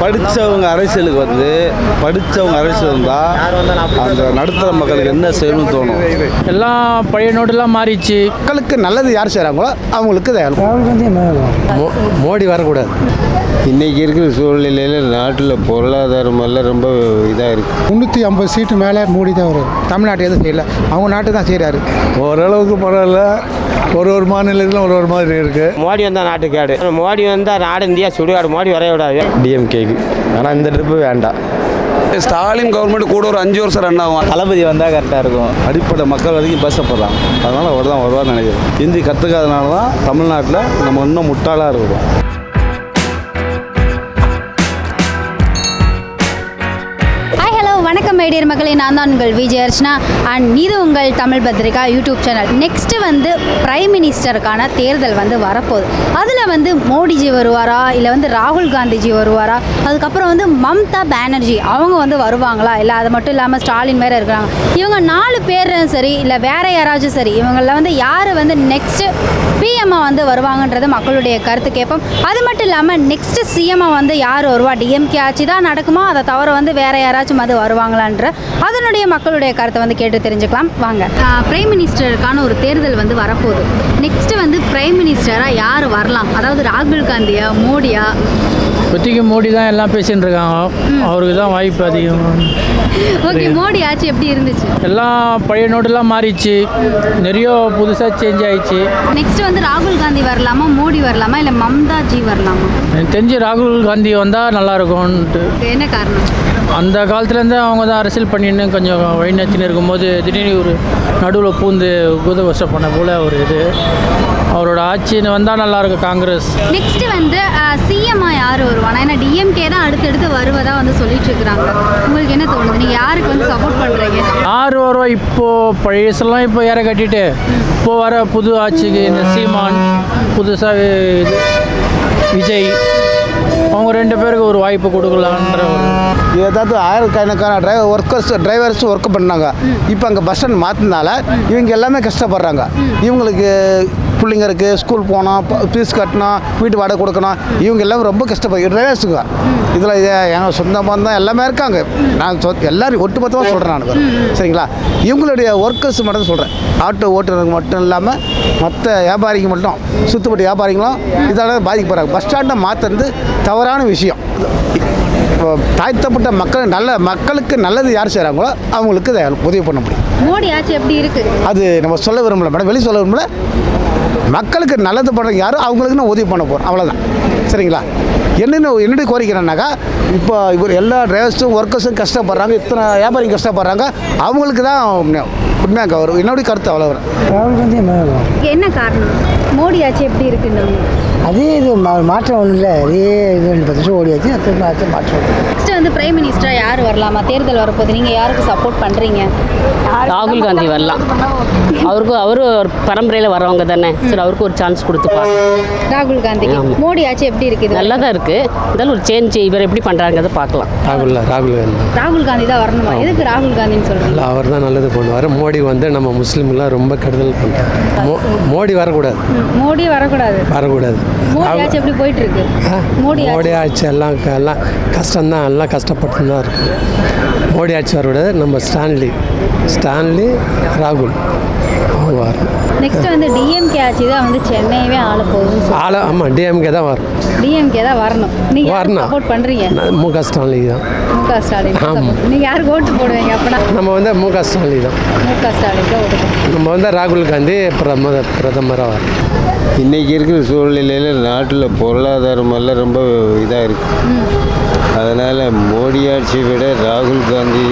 படித்தவங்க அரசியலுக்கு வந்து படித்தவங்க அரசியல் வந்தால் அந்த நடுத்தர மக்களுக்கு என்ன செய்யணும்னு தோணும்? எல்லாம் பழைய நோட்டெல்லாம் மாறிடுச்சு. மக்களுக்கு நல்லது யார் செய்கிறாங்களோ அவங்களுக்கு இதை மோ மோடி வரக்கூடாது. இன்றைக்கி இருக்கிற சூழ்நிலையில் நாட்டில் பொருளாதாரம் எல்லாம் ரொம்ப இதாக இருக்குது முந்நூற்றி ஐம்பது சீட்டு மேலே மோடி தான் வரும் தமிழ்நாட்டு எதுவும் செய்யல. அவங்க நாட்டு தான் செய்கிறாரு ஓரளவுக்கு பரவாயில்ல. ஒரு ஒரு மாநிலத்திலும் ஒரு ஒரு மாதிரி இருக்குது மோடி வந்தால் நாட்டு கேடு மோடி வந்தால் நாடு இந்தியா சுடுகாடு மோடி வரைய விடாது. டிஎம்கேக்கு ஆனால் இந்த ட்ரிப்பு வேண்டாம் ஸ்டாலின் கவர்மெண்ட் கூட ஒரு அஞ்சு வருஷம் ரன் ஆகும். தளபதி வந்தால் கரெக்டாக இருக்கும். அடிப்படை மக்கள் வரைக்கும் பேசப்படுறாங்க அதனால் அவர் தான் வருவார்னு நினைக்கிறேன். ஹிந்தி கற்றுக்காதனால தான் தமிழ்நாட்டில் நம்ம இன்னும் முட்டாளாக இருக்கிறோம் வணக்கம் மேடியர் மக்களே நான் தான் உங்கள் விஜய் அர்ச்சனா. அண்ட் இது உங்கள் Tamil Pathrika YouTube channel. Next வந்து பிரைம் மினிஸ்டருக்கான தேர்தல் வந்து வரப்போகுது. அதில் வந்து மோடிஜி வருவாரா? இல்லை வந்து ராகுல் காந்திஜி வருவாரா? அதுக்கப்புறம் வந்து மம்தா பானர்ஜி அவங்க வந்து வருவாங்களா? இல்லை அது மட்டும் இல்லாமல் ஸ்டாலின் வேறு இருக்கிறாங்க. இவங்க நாலு பேர் சரி இல்லை வேற யாராச்சும் சரி இவங்களில் வந்து யார் வந்து நெக்ஸ்ட்டு பிஎம்ஐ வந்து வருவாங்கன்றது மக்களுடைய கருத்து கேட்போம். அது மட்டும் இல்லாமல் நெக்ஸ்ட்டு சிஎம்ஐ வந்து யார் வருவா? டிஎம்கே ஆட்சி தான் நடக்குமா? அதை தவிர வந்து வேற யாராச்சும் அது வருவாங்களா? வருவாங்களான்ற அதனுடைய மக்களுடைய கருத்தை வந்து கேட்டு தெரிஞ்சுக்கலாம். வாங்க. பிரைம் மினிஸ்டருக்கான ஒரு தேர்தல் வந்து வரப்போகுது. நெக்ஸ்ட் வந்து பிரைம் மினிஸ்டராக யார் வரலாம்? அதாவது ராகுல் காந்தியா மோடியா இப்போதைக்கு மோடி தான் எல்லாம் பேசின்னு இருக்காங்க அவருக்கு தான் வாய்ப்பு அதிகம். ஓகே மோடி ஆட்சி எப்படி இருந்துச்சு? எல்லாம் பழைய நோட்டெல்லாம் மாறிடுச்சு நிறைய புதுசாக சேஞ்ச் ஆயிடுச்சு நெக்ஸ்ட் வந்து ராகுல் காந்தி வரலாமா மோடி வரலாமா இல்லை மம்தா ஜி வரலாமா? எனக்கு தெரிஞ்சு ராகுல் காந்தி வந்தால் நல்லா இருக்கும்ன்ட்டு என்ன காரணம்? அந்த காலத்துலேருந்து அவங்க தான் அரசியல் பண்ணின்னு கொஞ்சம் வழிநடத்தின்னு இருக்கும்போது திடீர்னு ஒரு நடுவில் பூந்து குதவசம் பண்ண போல் ஒரு இது. அவரோட ஆட்சின்னு வந்தால் நல்லாயிருக்கும் காங்கிரஸ். நெக்ஸ்ட் வந்து சிஎம்ஆ யார் வருவானா? ஏன்னா டிஎம்கே தான் அடுத்தடுத்து வருவதா வந்து சொல்லிட்டு இருக்கிறாங்க உங்களுக்கு என்ன தோணுது? நீங்கள் யாருக்கு வந்து சப்போர்ட் பண்ணுறீங்க யார் வருவா? இப்போது பழையசெல்லாம் இப்போ ஏற கட்டிட்டு இப்போ வர புது ஆட்சிக்கு இந்த சீமான் புதுசாக இது விஜய் அவங்க ரெண்டு பேருக்கு ஒரு வாய்ப்பு கொடுக்கலான்ற ஒரு ஏதாவது ஆயிரக்கணக்கான டிரைவர் ஒர்க்கர்ஸ் டிரைவர்ஸ் ஒர்க் பண்ணாங்க. இப்போ அங்கே பஸ் ஸ்டாண்ட் மாற்றினால இவங்க எல்லாமே கஷ்டப்படுறாங்க. இவங்களுக்கு பிள்ளைங்க இருக்குது ஸ்கூல் போனோம் ஃபீஸ் கட்டணும் வீட்டு வாடகை கொடுக்கணும். இவங்க எல்லாம் ரொம்ப கஷ்டப்படுது டிரைவர்ஸுங்க இதில் என் சொந்த பந்தம் எல்லாமே இருக்காங்க. நான் சொ எல்லாரும் ஒட்டுமொத்தமாக சொல்கிறேன் நான். சரிங்களா? இவங்களுடைய ஒர்க்கர்ஸ் மட்டும் சொல்கிறேன் ஆட்டோ ஓட்டுறதுக்கு மட்டும் இல்லாமல் மற்ற வியாபாரிங்க மட்டும். சுற்றுப்பட்டு வியாபாரிகளும் இதால் பாதிக்கப்படுறாங்க பஸ் ஸ்டாண்டை மாற்றுறது தவறான விஷயம். இப்போ தாழ்த்தப்பட்ட மக்கள் நல்ல மக்களுக்கு நல்லது யார் செய்கிறாங்களோ அவங்களுக்கு இதை உதவி பண்ண முடியும். மோடி ஆட்சி எப்படி இருக்கு? அது நம்ம சொல்ல விரும்பல. மேடம் வெளியே சொல்ல விரும்பல. மக்களுக்கு நல்லது பண்ணுறவங்க யாரும் அவங்களுக்கு நான் உதவி பண்ண போகிறோம் அவ்வளோதான் சரிங்களா? என்னென்ன என்னுடைய கோரிக்கிறேன்னாக்கா இப்போ இவர் எல்லா டிரைவர்ஸும் ஒர்க்கர்ஸும் கஷ்டப்படுறாங்க இத்தனை வியாபாரிங்க கஷ்டப்படுறாங்க அவங்களுக்கு தான் உண்மையாக வரும் என்னுடைய கருத்து அவ்வளோ என்ன? காரணம்? மோடி ஆட்சி எப்படி இருக்குன்னு? அதே இது மாற்றம் ஒன்றும் இல்லை. அதே இது ரெண்டு பத்து வருஷம் ஓடியாச்சு. அடுத்த அடுத்த மாற்றம். நெக்ஸ்ட் வந்து பிரைம் மினிஸ்டரா யார் வரலாமா? தேர்தல் வரப்போகுது. நீங்கள் யாருக்கு சப்போர்ட் பண்ணுறீங்க ராகுல் காந்தி வரலாம். அவருக்கும் அவரு ஒரு பரம்பரையில் வரவங்க தானே. சரி அவருக்கு ஒரு சான்ஸ் கொடுத்து பார்க்கலாம் ராகுல் ஆமா. மோடி ஆட்சி எப்படி இருக்குது? நல்லா தான் இருக்குது இருந்தாலும் ஒரு சேஞ்ச் இவர் எப்படி பண்ணுறாங்கிறத பார்க்கலாம். ராகுல் ராகுல் காந்தி ராகுல். காந்தி தான் வரணுமா? எதுக்கு ராகுல் காந்தின்னு சொல்கிறீங்க அவர் தான் நல்லது பண்ணுவார். மோடி வந்து நம்ம முஸ்லீம்லாம் ரொம்ப கெடுதல் பண்ணுறோம் மோ மோடி வரக்கூடாது. மோடி வரக்கூடாது. வரக்கூடாது. மோடி எப்படி போயிட்டு இருக்கு மோடி ஆட்சி மோடி எல்லாம் எல்லாம் கஷ்டம்தான் எல்லாம் கஷ்டப்பட்டு தான் இருக்கு. மோடி ஆட்சி வரக்கூடாது. நம்ம ஸ்டான்லி ஸ்டான்லி ராகுல். அவங்க வரணும் நெக்ஸ்ட் வந்து டிஎம்கே ஆட்சி தான் வந்து சென்னையவே ஆள போகுதுன்னு ஆள ஆமாம் டிஎம்கே தான் வரும் டிஎம்கே தான் வரணும். நீங்கள் வரணும். சப்போர்ட் பண்ணுறீங்க மு க ஸ்டான்லி தான். மு க ஸ்டாலின் ஆமா. support. நீங்க யாருக்கு ஓட்டு போடுவீங்க அப்பனா? நம்ம வந்து மு க ஸ்டான்லி தான். மு க ஸ்டாலின் தான் ஓட்டு. நம்ம வந்து ராகுல் காந்தி பிரதம பிரதமராக வரும் இன்றைக்கி இருக்கிற சூழ்நிலையில் நாட்டில் பொருளாதாரமெல்லாம் ரொம்ப இதாக இருக்குது அதனால் மோடி ஆட்சியை விட ராகுல் காந்தி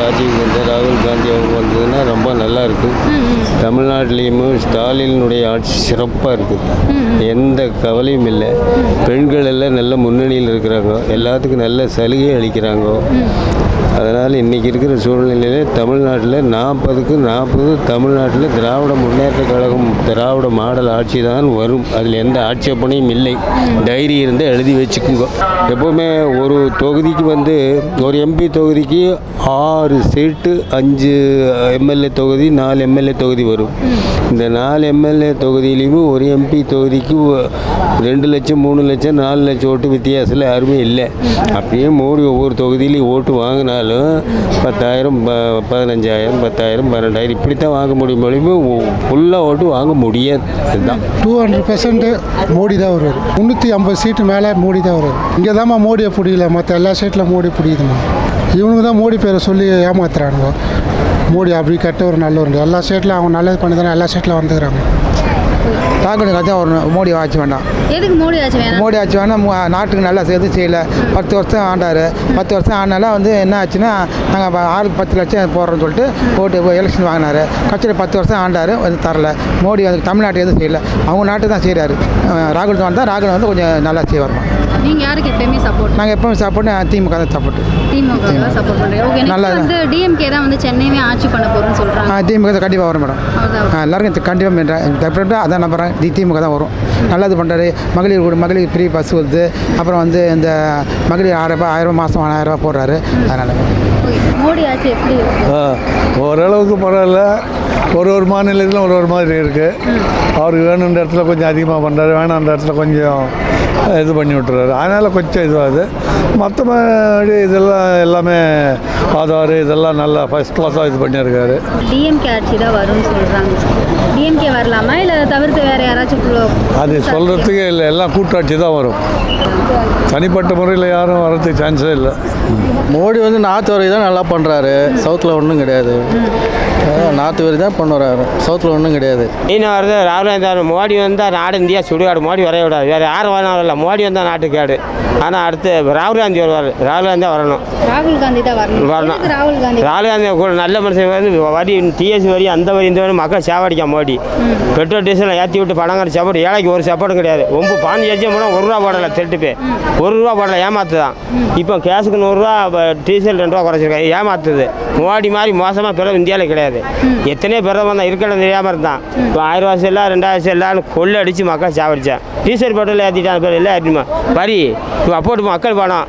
ராஜீவ் காந்தி ராகுல் காந்தி அவங்க வந்ததுன்னா ரொம்ப நல்லா இருக்குது தமிழ்நாட்டிலையும் ஸ்டாலினுடைய ஆட்சி சிறப்பாக இருக்குது எந்த கவலையும் இல்லை. பெண்கள் எல்லாம் நல்ல முன்னணியில் இருக்கிறாங்க. எல்லாத்துக்கும் நல்ல சலுகை அளிக்கிறாங்க. அதனால் இன்றைக்கி இருக்கிற சூழ்நிலையில் தமிழ்நாட்டில் நாற்பதுக்கு நாற்பது தமிழ்நாட்டில் திராவிட முன்னேற்ற கழகம் திராவிட மாடல் ஆட்சி தான் வரும். அதில் எந்த ஆட்சேபனையும் இல்லை. டைரி இருந்தால் எழுதி வச்சுக்குங்க. எப்போவுமே ஒரு தொகுதிக்கு வந்து ஒரு எம்பி தொகுதிக்கு ஆறு சீட்டு அஞ்சு எம்எல்ஏ தொகுதி நாலு எம்எல்ஏ தொகுதி வரும். இந்த நாலு எம்எல்ஏ தொகுதியிலையும் ஒரு எம்பி தொகுதிக்கு ரெண்டு லட்சம் மூணு லட்சம் நாலு லட்சம் ஓட்டு வித்தியாசத்தில் யாருமே இல்லை. அப்படியே மோடி ஒவ்வொரு தொகுதியிலையும் ஓட்டு வாங்கினாலும் பத்தாயிரம் ப பதினஞ்சாயிரம் பத்தாயிரம் பன்னெண்டாயிரம் இப்படி தான் வாங்க முடியும். மொழியுமே ஃபுல்லாக ஓட்டு வாங்க முடியாது. அதுதான் டூ ஹண்ட்ரட் பர்சன்ட் மோடி தான் வருவார். முந்நூற்றி ஐம்பது சீட்டு மேலே மோடி தான் வருவார். இங்கே தான்மா மோடியை பிடிக்கல. மற்ற எல்லா சீட்டில் மோடி பிடிக்குதுமா? இவனுக்கு தான் மோடி பேரை சொல்லி ஏமாத்துறானுங்க. மோடி அப்படி கெட்டவர் நல்லவர் எல்லா ஸ்டேட்டில் அவங்க நல்லது பண்ணி தானே எல்லா ஸ்டேட்டில் வந்துக்கிறாங்க. ராகுல் காந்தி வரணும் மோடி ஆட்சி வேண்டாம். எதுக்கு மோடி ஆட்சி வேணாம்? மோடி ஆட்சி வேணால் நாட்டுக்கு நல்லா எதுவும் செய்யல. பத்து வருஷம் ஆண்டார். பத்து வருஷம் ஆனால வந்து என்ன ஆச்சுன்னா நாங்கள் ஆளுக்கு பத்து லட்சம் போடுறோம்னு சொல்லிட்டு ஓட்டு எலெக்ஷன் வாங்கினார். கட்சியில் பத்து வருஷம் ஆண்டார் வந்து தரல. மோடி வந்து தமிழ்நாட்டுக்கு எதுவும் செய்யல. அவங்க நாட்டு தான் செய்கிறாரு ராகுல் வந்தால் ராகுல் வந்து கொஞ்சம் நல்லா செய்வார் நீங்க யாருக்கு எப்பயுமே சப்போர்ட் நாங்கள் எப்பவும் சாப்பிட்டு திமுக தான் சாப்பிட்டு திமுக தான் சப்போர்ட் பண்றீங்க. ஓகே நல்லா வந்து டிஎம்கே தான் வந்து சென்னையுமே ஆட்சி பண்ண போறோம்னு சொல்றாங்க. திமுக தான் கண்டிப்பாக வரும் மேடம். எல்லாருக்கும் கண்டிப்பாக டெஃபினட்டாக அதான் நம்புறேன். தி திமுக தான் வரும். நல்லது பண்ணுறாரு மகளிர் கூட மகளிர் ஃப்ரீ பஸ் வருது. அப்புறம் வந்து இந்த மகளிர் ஆயிரம் ரூபாய் ஆயிரம் ரூபாய் மாதம் ஆயிரம் ரூபாய் போடுறாரு. அதனால் மோடி ஆட்சி எப்படி இருக்கு? ஓரளவுக்கு பரவாயில்ல. ஒரு ஒரு மாநிலத்திலும் ஒரு ஒரு மாதிரி இருக்குது அவருக்கு வேணுன்ற இடத்துல கொஞ்சம் அதிகமாக பண்ணுறாரு வேணான்ற இடத்துல கொஞ்சம் இது பண்ணி விட்டுறாரு. அதனால் கொஞ்சம் இதுவாகுது. மற்றபடி இதெல்லாம் எல்லாமே ஆதார் இதெல்லாம் நல்லா ஃபஸ்ட் கிளாஸாக இது பண்ணியிருக்காரு. டிஎம்கே ஆட்சி தான் வரும்னு சொல்றாங்க. டிஎம்கே வரலாமா? இல்ல தவிர்த்து வேற யாராச்சும் அது சொல்கிறதுக்கே இல்லை எல்லாம் கூட்டாட்சி தான் வரும். தனிப்பட்ட முறையில் யாரும் வர்றதுக்கு சான்ஸே இல்லை. மோடி வந்து நாற்று வரை தான் நல்லா பண்ணுறாரு சவுத்தில் ஒன்றும் கிடையாது. நாற்று வரை தான் பண்ணுறாரு சவுத்தில் ஒன்றும் கிடையாது. இன்னும் வருது ராகுல் காந்தி மோடி வந்தால் நாடு இந்தியா சுடுகாடு மோடி வரைய விடாது. வேறு யாரும் வரணும் இல்லை. மோடி வந்தால் நாட்டுக்காடு ஆனால் அடுத்து ராகுல் காந்தி வருவார். ராகுல் காந்தி தான் வரணும். ராகுல் காந்தி தான் வரணும். வரணும். ராகுல் காந்தி? ராகுல் காந்தி கூட நல்ல மனுஷன் வந்து வரி டிஎஸ் வரி அந்த வரி இந்த வரி மக்கள் சாவடிக்க மோடி. பெட்ரோல் டீசலை ஏற்றி விட்டு பணங்கார சாப்பாடு ஏழைக்கு ஒரு சாப்பாடும் கிடையாது. ஒம்பது பாஞ்சு லட்சம் போனால் ஒரு ரூபா போடலை திருட்டு போய் ஒரு ரூபா போடலை ஏமாத்து தான் இப்போ கேஸுக்கு நூறுரூவா டீசல் ரெண்டு ரூபா குறைச்சிருக்காங்க. ஏமாத்துது. மோடி மாதிரி மோசமாக பிறகு இந்தியாவில் கிடையாது. எத்தனையோ பிறகு வந்தான் இருக்கிறது தெரியாமல் இருந்தான். இப்போ ஆயிரம் ரூபா செல்லா ரெண்டாயிரம் செல்லான்னு கொள்ளை அடித்து மக்கள் சாவடிச்சான். டீசல் பெட்ரோல் ஏற்றிட்டான் பேர் எல்லாம் ஏற்றிமா வரி இப்போ அப்போட்டு மக்கள் பணம்.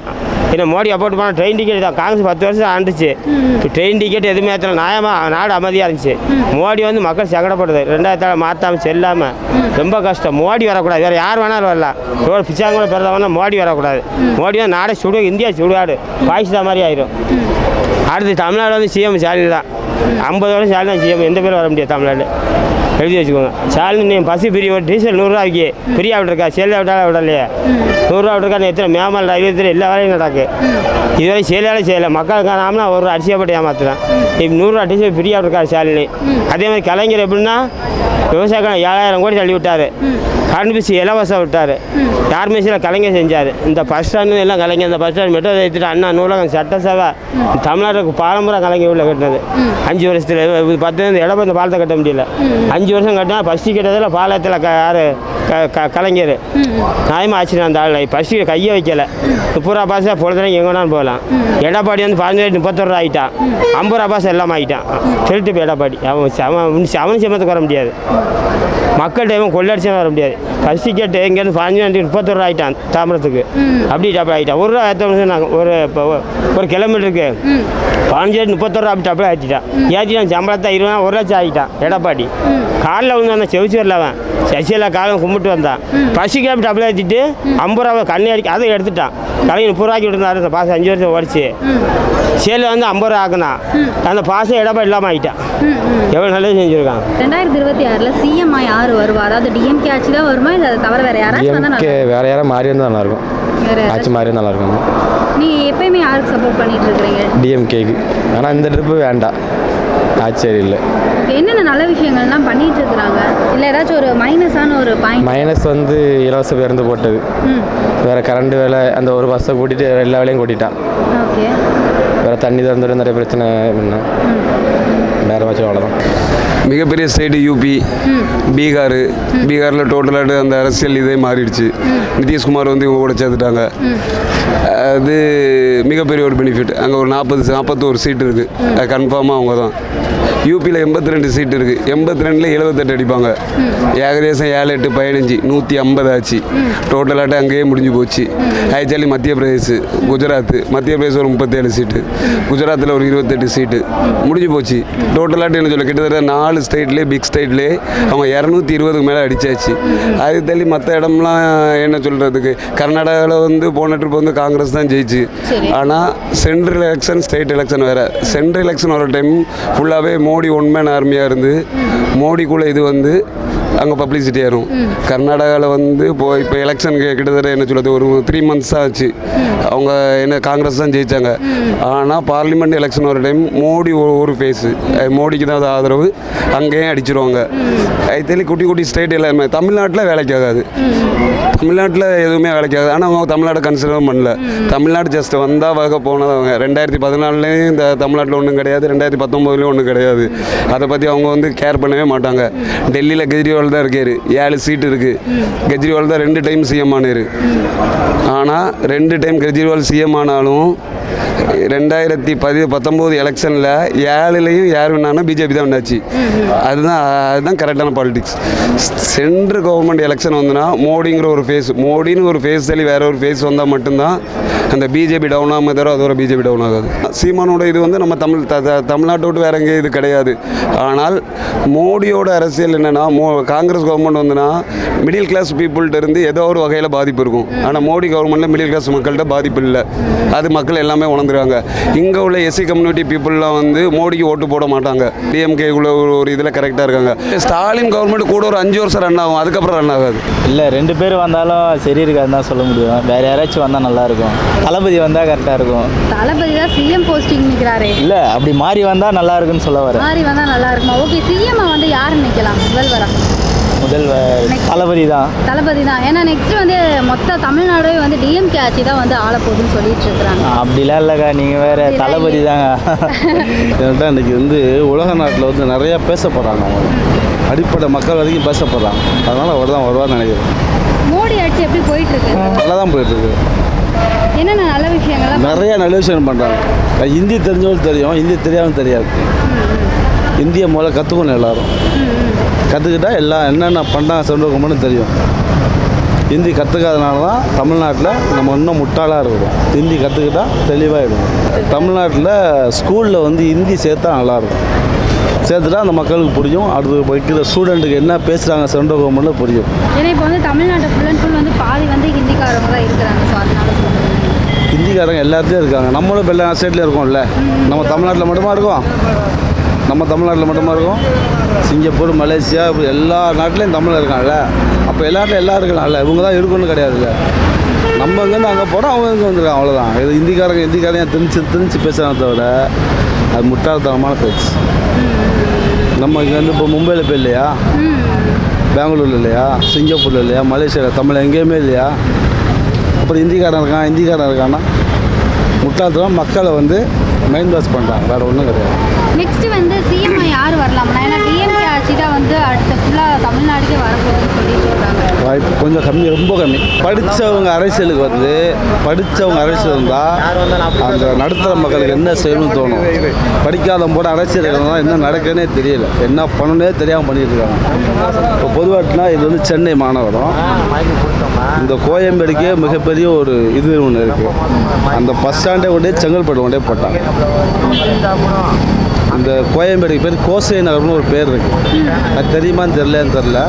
என்ன மோடி அப்போட்டு போனால் ட்ரெயின் டிக்கெட் தான். காங்கிரஸ் பத்து வருஷம் ஆண்டுச்சு. இப்போ ட்ரெயின் டிக்கெட் எதுவுமே ஏற்றல நியாயமாக நாடு அமைதியாக இருந்துச்சு. மோடி வந்து மக்கள் சங்கடப்படுது ரெண்டாயிரத்தால மாற்றாமல் செல்லாமல் ரொம்ப கஷ்டம். மோடி வரக்கூடாது. வேறு யார் வேணாலும் வரலாம். ரோடு பிச்சாங்கூட பிறந்தவங்க மோடி வரக்கூடாது. மோடி வந்து நாடே சுடு இந்தியா சுடுகாடு. பாகிஸ்தான் மாதிரி ஆயிரும். அடுத்து தமிழ்நாடு வந்து சிஎம் ஸ்டாலின் தான். ஐம்பது வருஷம் ஸ்டாலின் தான் சிஎம் எந்த பேரும் வர முடியாது தமிழ்நாடு. எழுதி வச்சுக்கோங்க. சாலினி நீ பஸ் ஒரு டீசல் நூறுரூவா விற்கி ஃப்ரீயாக விட்டுருக்கா? சேலில் விட்டாலும் விடலையே. நூறுரூவா விட்டுருக்கா எத்தனை மேமல் இருபத்தி எல்லா வேலையும் நடக்கு. இதுவரை சேலையாலே செய்யலை மக்கள் காணாமல் ஒரு அரிசியாப்பட்டு ஏமாத்துறேன். இப்போ நூறுரூவா டீசல் ஃப்ரீயாக விட்டுருக்கா சாலினி அதே மாதிரி கலைஞர் எப்படின்னா விவசாயிகள் ஏழாயிரம் கோடி தள்ளி விட்டார். கரண்ட் பிசி இலவசம் விட்டார். யார் கலைஞர் செஞ்சார்? இந்த பஸ் ஸ்டாண்டு எல்லாம் கலைஞர். இந்த பஸ் ஸ்டாண்ட் மெட்ரோ ஏற்றிட்டு அண்ணா நூலகம் சட்டசபை தமிழ்நாட்டுக்கு பாரம்பரிய கலைஞர் உள்ள கட்டினது. அஞ்சு வருஷத்தில் பத்து இடம் இந்த பாலத்தை கட்ட முடியல. அஞ்சு வருஷம் கட்டினா பஸ்டி கட்டதில் பாலத்தில் க யார்? க க கலைஞர். நியாயமாக ஆச்சு அந்த ஆள். பஸ்டி கையை வைக்கலை. முப்பது ரூபா பாசா பொழுதுனா எங்கே வேணாலும் போகலாம். எடப்பாடி வந்து பதினஞ்சு முப்பத்தொரு ரூபா ஆகிட்டான் ஐம்பது ரூபா பாசம் எல்லாம் ஆகிட்டான் திருட்டு போய் எடப்பாடி. அவன் அவன் அவனும் சமத்துக்கு வர முடியாது. மக்கள்கிட்ட இவன் கொள்ளடிச்சா வர முடியாது. பஸ் டிக்கெட்டு இங்கேருந்து பதினஞ்சு முப்பத்தொரு ரூபா ஆகிட்டான் தாம்பரத்துக்கு அப்படி அப்படி ஆகிட்டான். ஒரு ரூபா ஏற்ற நாங்கள் ஒரு இப்போ ஒரு கிலோமீட்டருக்கு. பதினஞ்சு முப்பத்தொரு ரூபா அப்படி அப்படியே ஏற்றிட்டான் ஏற்றிட்டான் சம்பளத்தை இருபது ஒரு லட்சம் ஆகிட்டான். எடப்பாடி. காலில் வந்து வந்தான் செவிச்சு வரல அவன். சசிகலா காலம் கும்பிட்டு வந்தான். பசிக்கு அப்படி அப்படியே ஏற்றிட்டு ஐம்பது ரூபா கண்ணி அடிக்க அதை எடுத்துட்டான். கலைஞர் முப்பது ரூபாய்க்கு விட்டுருந்தாரு இந்த பாசம் அஞ்சு வருஷம் ஓடிச்சு. சேலில் வந்து ஐம்பது ரூபா ஆக்குனான். அந்த பாசம் எடப்பாடி இல்லாமல் ஆகிட்டான் எவ்வளோ நல்லது செஞ்சுருக்கான். ரெண்டாயிரத்தி இருபத்தி ஆறில் சிஎம்மா யார் வருவா? அதாவது டிஎம்கே ஆட்சி தான் வருமா? இல்லை அதை தவிர வேற யாராச்சும் வந்தா நல்லா வேறு யாரும் மாறி இருந்தால் நல்லாயிருக்கும் வேற யாராச்சும் மாறி நல்லா இருக்கும். நீங்க எப்பயுமே யாருக்கு சப்போர்ட் பண்ணிட்டு இருக்கிறீங்க? டிஎம்கேக்கு ஆனால் இந்த ட்ரிப்பு வேண்டாம். ஆச்சரி இல்லை என்னென்ன நல்ல விஷயங்கள்லாம் பண்ணிட்டு இருக்கிறாங்க? இல்லை ஏதாச்சும் ஒரு மைனஸான ஒரு பாயிண்ட் மைனஸ் வந்து இலவச பேருந்து போட்டது. ம். வேறு கரண்ட் வேலை அந்த ஒரு பஸ்ஸை கூட்டிகிட்டு எல்லா வேலையும் கூட்டிட்டான் ஓகே. வேறு தண்ணி திறந்துட்டு நிறைய பிரச்சனை பண்ண வேறு வேறு அவ்வளோதான் மிகப்பெரிய ஸ்டேட்டு யூபி பீகார். பீகாரில் டோட்டலாக அந்த அரசியல் இதே மாறிடுச்சு. நிதிஷ்குமார் வந்து இவங்க கூட சேர்த்துட்டாங்க அது மிகப்பெரிய ஒரு பெனிஃபிட் அங்கே ஒரு நாற்பது நாற்பத்தோரு சீட் இருக்குது கன்ஃபார்மாக அவங்க தான் யூபியில் எண்பத்தி ரெண்டு சீட் இருக்குது எண்பத்தி ரெண்டில் எழுபத்தெட்டு அடிப்பாங்க. ஏகதேசம் ஏழு எட்டு பதினஞ்சு நூற்றி ஐம்பது ஆச்சு டோட்டலாட்டு அங்கேயே முடிஞ்சு போச்சு. ஆக்சுவலி மத்திய பிரதேஷ் குஜராத். மத்திய பிரதேஷ் ஒரு முப்பத்தேழு சீட்டு குஜராத்தில் ஒரு இருபத்தெட்டு சீட்டு முடிஞ்சு போச்சு. டோட்டலாட்டு என்ன சொல்ல கிட்டத்தட்ட நாலு ஸ்டேட்லேயே பிக் ஸ்டேட்லேயே அவங்க இரநூத்தி இருபதுக்கு மேலே அடிச்சாச்சு. அது தள்ளி மற்ற இடம்லாம் என்ன சொல்கிறதுக்கு கர்நாடகாவில் வந்து போன ட்ரிப் வந்து காங்கிரஸ் தான் ஜெயிச்சு. ஆனால் சென்ட்ரல் எலெக்ஷன் ஸ்டேட் எலெக்ஷன் வேறு. சென்ட்ரல் எலெக்ஷன் வர டைம் ஃபுல்லாகவே மோடி ஒன்மேன் ஆர்மியாக இருந்து மோடிக்குள்ளே இது வந்து அங்கே பப்ளிசிட்டி ஆயிரும் கர்நாடகாவில் வந்து இப்போ இப்போ எலெக்ஷனுக்கு கிட்டத்தட்ட என்ன சொல்கிறது ஒரு த்ரீ மந்த்ஸ் ஆச்சு. அவங்க என்ன காங்கிரஸ் தான் ஜெயித்தாங்க ஆனால் பார்லிமெண்ட் எலெக்ஷன் வர டைம் மோடி ஒரு ஒரு ஃபேஸு மோடிக்கு தான் அது ஆதரவு. அங்கேயும் அடிச்சிருவாங்க. தெரியல குட்டி குட்டி ஸ்டேட் எல்லாமே தமிழ்நாட்டில் வேலைக்கு ஆகாது. தமிழ்நாட்டில் எதுவுமே வேலைக்கு ஆகாது. ஆனால் அவங்க தமிழ்நாடு கன்சிடரும் பண்ணல. தமிழ்நாடு ஜஸ்ட் வந்தால் வக போனதவங்க ரெண்டாயிரத்தி பதினாலுலேயும் இந்த தமிழ்நாட்டில் ஒன்றும் கிடையாது. ரெண்டாயிரத்தி பத்தொம்போதுலேயும் ஒன்றும் கிடையாது. அதை பற்றி அவங்க வந்து கேர் பண்ணவே மாட்டாங்க. டெல்லியில் கெஜ்ரிவால் தான் இருக்கார். ஏழு சீட்டு இருக்குது கெஜ்ரிவால் தான் ரெண்டு டைம் சிஎம் ஆனார். ஆனால் ரெண்டு டைம் கெஜ்ரிவால் சிஎம் ஆனாலும் ரெண்டாயிரத்தி பதி பத்தொம்போது எலெக்ஷனில் ஏழுலையும் யார் வேணாலும் பிஜேபி தான் வந்தாச்சு. அதுதான் அதுதான் கரெக்டான பாலிடிக்ஸ் சென்ட்ரல் கவர்மெண்ட் எலெக்ஷன் வந்துன்னா மோடிங்கிற ஒரு ஃபேஸ் மோடின்னு ஒரு ஃபேஸ் தள்ளி வேற ஒரு ஃபேஸ் வந்தால் மட்டும்தான் அந்த பிஜேபி டவுன் ஆகாமல் தவிர அதோட பிஜேபி டவுன் ஆகாது. சீமானோட இது வந்து நம்ம தமிழ் த தமிழ்நாட்டை விட்டு வேற எங்கேயும் இது கிடையாது. ஆனால் மோடியோட அரசியல் என்னென்னா மோ காங்கிரஸ் கவர்மெண்ட் வந்துன்னா மிடில் கிளாஸ் பீப்புள்கிட்ட இருந்து ஏதோ ஒரு வகையில் பாதிப்பு இருக்கும். ஆனால் மோடி கவர்மெண்ட்டில் மிடில் கிளாஸ் மக்கள்கிட்ட பாதிப்பு இல்லை. அது மக்கள் எல்லாமே உணர்ந்துருக்காங்க. இங்கே உள்ள எஸ்சி கம்யூனிட்டி பீப்புளெலாம் வந்து மோடிக்கு ஓட்டு போட மாட்டாங்க. டிஎம்கே உள்ள ஒரு இதில் கரெக்டாக இருக்காங்க. ஸ்டாலின் கவர்மெண்ட் கூட ஒரு அஞ்சு வருஷம் ரன் ஆகும். அதுக்கப்புறம் ரன் ஆகாது. இல்லை ரெண்டு பேர் வந்தாலும் சரி இருக்காதுன்னு தான் சொல்ல முடியும். வேறு யாராச்சும் வந்தால் நல்லாயிருக்கும் தளபதி வந்தால் கரெக்டாக இருக்கும். தளபதி தான் சிஎம் போஸ்டிங் நிற்கிறாரு இல்லை அப்படி மாறி வந்தால் நல்லா இருக்குன்னு சொல்ல வரேன். மாறி வந்தா நல்லா இருக்குமா? ஓகே சிஎம் வந்து யார் நிற்கலாம் முதல்வரா? முதல் தளபதி தான். தளபதி தான். ஏன்னா நெக்ஸ்ட் வந்து மொத்த தமிழ்நாடே வந்து டிஎம்கே ஆட்சி தான் வந்து ஆள போகுதுன்னு சொல்லிட்டு இருக்கிறாங்க. அப்படிலாம் இல்லைக்கா நீங்கள் வேறு தளபதி தாங்க. ஏன்டா இன்னைக்கு வந்து உலக நாட்டில் வந்து நிறையா பேசப்படுறாங்க அவங்க. அடிப்படை மக்கள் வரைக்கும் பேசப்படுறாங்க. அதனால் அவர் தான் வருவார்னு நினைக்கிறேன். மோடி ஆட்சி எப்படி போயிட்டு இருக்கு நல்லா தான் போயிட்டுருக்கு. என்னென்ன நல்ல விஷயங்கள்லாம் நிறைய நல்ல விஷயம் பண்ணுறாங்க ஹிந்தி தெரிஞ்சவங்களுக்கு தெரியும் ஹிந்தி தெரியாமல் தெரியாது. இந்திய முதல்ல கற்றுக்கணும் எல்லாரும். கற்றுக்கிட்டா எல்லாம் என்னென்ன பண்ணுறாங்க செல்வகுமார்னு தெரியும். ஹிந்தி கற்றுக்காதனால தான் தமிழ்நாட்டில் நம்ம இன்னும் முட்டாளாக இருக்கிறோம். ஹிந்தி கற்றுக்கிட்டா தெளிவாகிடும் தமிழ்நாட்டில் ஸ்கூலில் வந்து ஹிந்தி சேர்த்தா நல்லாயிருக்கும். சேர்த்துட்டா அந்த மக்களுக்கு புரியும். அடுத்து வைக்கிற ஸ்டூடெண்ட்டுக்கு என்ன பேசுகிறாங்க சென்ட்ரல் கவர்மெண்ட்டில் புரியும். ஏன்னா இப்போ வந்து தமிழ்நாட்டை ஃபுல் அண்ட் ஃபுல் வந்து பாதி வந்து ஹிந்திக்காரங்க தான் இருக்கிறாங்க. ஸோ அதனால. ஹிந்திக்காரங்க எல்லாத்துலேயும் இருக்காங்க. நம்மளும் இப்போ எல்லா ஸ்டேட்லேயும் இருக்கோம்ல. நம்ம தமிழ்நாட்டில் மட்டுமா இருக்கோம்? நம்ம தமிழ்நாட்டில் மட்டுமா இருக்கும்? சிங்கப்பூர் மலேசியா இப்படி எல்லா நாட்டிலையும் தமிழ் இருக்காங்கல்ல. அப்போ எல்லா நாட்டிலும் எல்லாம் இருக்கலாம்ல இவங்க தான் இருக்கணும்னு கிடையாதுல்ல. நம்ம இங்கேருந்து அங்கே போகிறோம் அவங்க இங்கே வந்துருக்காங்க. அவ்வளோதான் இது ஹிந்திக்காரங்க இந்திக்காரங்க திணிச்சு திணிச்சு பேசுகிறத விட அது முட்டாள்தனமான பேச்சு. நம்ம இங்கேருந்து இப்போ மும்பையில் போய் இல்லையா? பெங்களூர்ல இல்லையா? சிங்கப்பூரில் இல்லையா? மலேசியாவில் தமிழ் எங்கேயுமே இல்லையா? அப்புறம் ஹிந்திக்காரன் இருக்கான் ஹிந்திக்காரன் இருக்கான்னா முட்டாள்தனம் மக்களை வந்து மைண்ட் வாஷ் பண்ணுறாங்க வேறு ஒன்றும் கிடையாது. நெக்ஸ்ட் வந்து சிஎம் யார் வரலாம்னா ஏன்னா டிஎம்கே ஆட்சி தான் வந்து அடுத்த ஃபுல்லாக தமிழ்நாடுக்கே வரப்போகுதுன்னு சொல்லி சொல்கிறாங்க வாய்ப்பு கொஞ்சம் கம்மி ரொம்ப கம்மி. படித்தவங்க அரசியலுக்கு வந்து படித்தவங்க அரசியல் இருந்தால் அந்த நடுத்தர மக்களுக்கு என்ன செய்யணும்னு தோணும்? படிக்காத போட அரசியல் இருந்தால் என்ன நடக்குன்னே தெரியல. என்ன பண்ணணுன்னே தெரியாமல் பண்ணிட்டு இருக்காங்க இப்போ பொதுவாட்டினா இது வந்து சென்னை மாநகரம். இந்த கோயம்பேடுக்கே மிகப்பெரிய ஒரு இது ஒன்று இருக்குது அந்த பஸ் ஸ்டாண்டை கொண்டே செங்கல்பட்டு கொண்டே போட்டாங்க. இந்த கோயம்பேடுக்கு பேர் கோசை நகரம்னு ஒரு பேர் இருக்குது அது தெரியுமான்னு தெரிலன்னு தெரில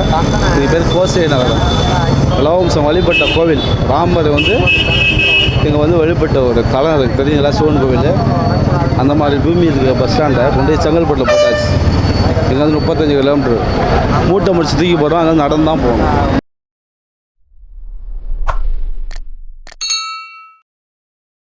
இது பேர் கோசை நகரம் லவம்சம் வழிபட்ட கோவில். ராமர் வந்து இங்கே வந்து வழிபட்ட ஒரு தலம் இருக்குது தெரியுங்களா? சிவன் கோவில். அந்த மாதிரி பூமி இருக்கிற பஸ் ஸ்டாண்டை கொண்டு செங்கல்பட்டில் போட்டாச்சு. இங்கே வந்து முப்பத்தஞ்சு கிலோமீட்ரு மூட்டை முடிச்சு தூக்கி போடுறோம். அங்கே நடந்து தான் போகணும்.